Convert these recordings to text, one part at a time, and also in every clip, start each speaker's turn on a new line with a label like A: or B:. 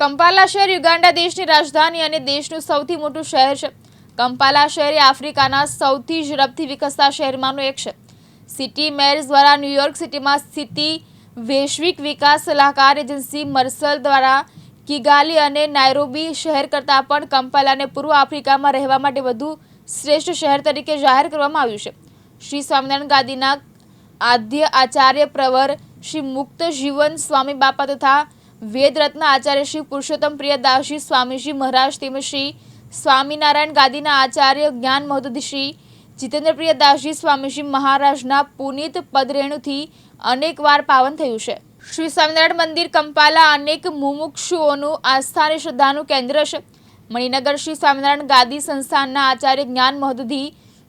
A: કંપાલા શહેર યુગાન્ડા દેશની રાજધાની અને દેશનું સૌથી મોટું શહેર છે. કંપાલા શહેર એ આફ્રિકાના સૌથી ઝડપથી વિકસતા શહેરમાંનું એક છે. સિટી મેયર્સ દ્વારા ન્યૂયોર્ક સિટીમાં સ્થિતિ વૈશ્વિક વિકાસ સલાહકાર એજન્સી મર્સલ દ્વારા કિગાલી અને નાયરોબી શહેર કરતાં પણ કંપાલાને પૂર્વ આફ્રિકામાં રહેવા માટે વધુ શ્રેષ્ઠ શહેર તરીકે જાહેર કરવામાં આવ્યું છે. શ્રી સ્વામિનારાયણ ગાદીના આદ્ય આચાર્ય પ્રવર શ્રી મુક્ત જીવન સ્વામી બાપા તથા વેદરત્ન આચાર્ય શ્રી પુરુષોત્તમ પ્રિયદાસજી સ્વામીજી મહારાજ તેમજ શ્રી સ્વામિનારાયણ ગાદીના આચાર્ય જ્ઞાન મહોદધિ શ્રી જીતેન્દ્ર પ્રિયદાસજી સ્વામીજી મહારાજના પુનિત પદરેણુથી અનેકવાર પાવન થયું છે. શ્રી સ્વામિનારાયણ મંદિર કંપાલા અનેક મુમુક્ષુઓનું આસ્થા અને શ્રદ્ધાનું કેન્દ્ર છે. મણિનગર શ્રી સ્વામિનારાયણ ગાદી સંસ્થાનના આચાર્ય જ્ઞાન મહોદધિ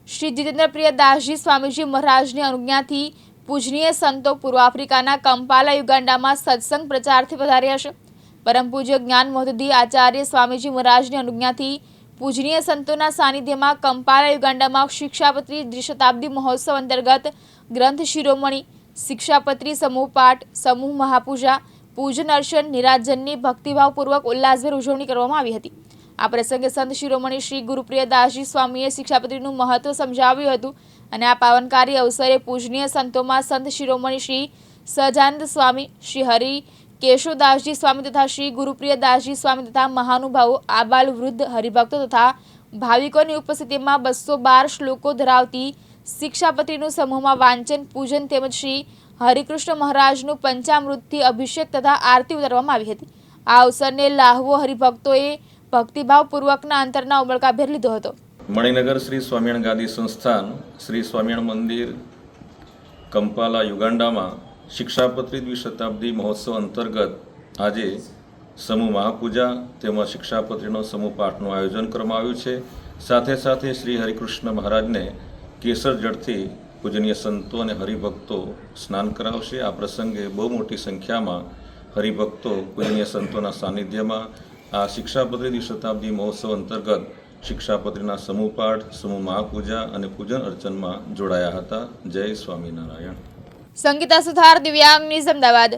A: શ્રી જીતેન્દ્ર પ્રિયદાસજી સ્વામીજી મહારાજની અનુજ્ઞાથી પૂજનીય સંતો પૂર્વ આફ્રિકાના કંપાલા યુગાન્ડામાં સત્સંગ પ્રચારથી પધાર્યા છે. પરમ પૂજ્ય જ્ઞાન મહોદધિ આચાર્ય સ્વામીજી મહારાજની અનુજ્ઞાથી પૂજનીય સંતોના સાનિધ્યમાં કંપાલા યુગાન્ડામાં શિક્ષાપત્રી દ્વિશતાબ્દી મહોત્સવ અંતર્ગત ગ્રંથ શિરોમણી, શિક્ષાપત્રી સમૂહ પાઠ, સમૂહ મહાપૂજા પૂજન અર્ચન નિરાજનની ભક્તિભાવપૂર્વક ઉલ્લાસભેર ઉજવણી કરવામાં આવી હતી. આ પ્રસંગે સંત શિરોમણી શ્રી ગુરુપ્રિય દાસજી સ્વામીએ શિક્ષાપત્રીનું મહત્વ સમજાવ્યું હતું અને આ પાવનકારી અવસરે પૂજનીય સંતોમાં સંત શિરોમણી શ્રી સહજાનંદ સ્વામી, શ્રી હરિ કેશોદાસજી સ્વામી તથા શ્રી ગુરુપ્રિય દાસજી સ્વામી તથા મહાનુભાવો, આબાલ વૃદ્ધ હરિભક્તો તથા ભાવિકોની ઉપસ્થિતિમાં બસો બાર શ્લોકો ધરાવતી શિક્ષાપત્રીનું સમૂહમાં વાંચન, પૂજન તેમજ શ્રી હરિકૃષ્ણ મહારાજનું પંચામૃતથી અભિષેક તથા આરતી ઉતારવામાં આવી હતી. આ અવસરને લાહવો હરિભક્તોએ ભક્તિભાવપૂર્વકના અંતરના ઉમળકાભેર લીધો હતો.
B: મણિનગર શ્રી સ્વામિયણ ગાદી સંસ્થાન શ્રી સ્વામિયણ મંદિર કંપાલા યુગાન્ડામાં શિક્ષાપત્રી દ્વિશતાબ્દી મહોત્સવ અંતર્ગત આજે સમૂહ મહાપૂજા તેમજ શિક્ષાપત્રીનો સમૂહ પાઠનું આયોજન કરવામાં આવ્યું છે. સાથે સાથે શ્રી હરિકૃષ્ણ મહારાજને કેસર જળથી પૂજનીય સંતો અને હરિભક્તો સ્નાન કરાવશે. આ પ્રસંગે બહુ મોટી સંખ્યામાં હરિભક્તો પૂજનીય સંતોના સાનિધ્યમાં આ શિક્ષાપત્રી દ્વિશતાબ્દી મહોત્સવ અંતર્ગત શિક્ષાપત્રીના સમૂહ પાઠ સમૂહ મહાપૂજા અને પૂજન અર્ચનમાં જોડાયા હતા. જય સ્વામિનારાયણ.
A: સંગીતા સુથાર દિવ્યાંગ ન્યૂઝ અમદાવાદ.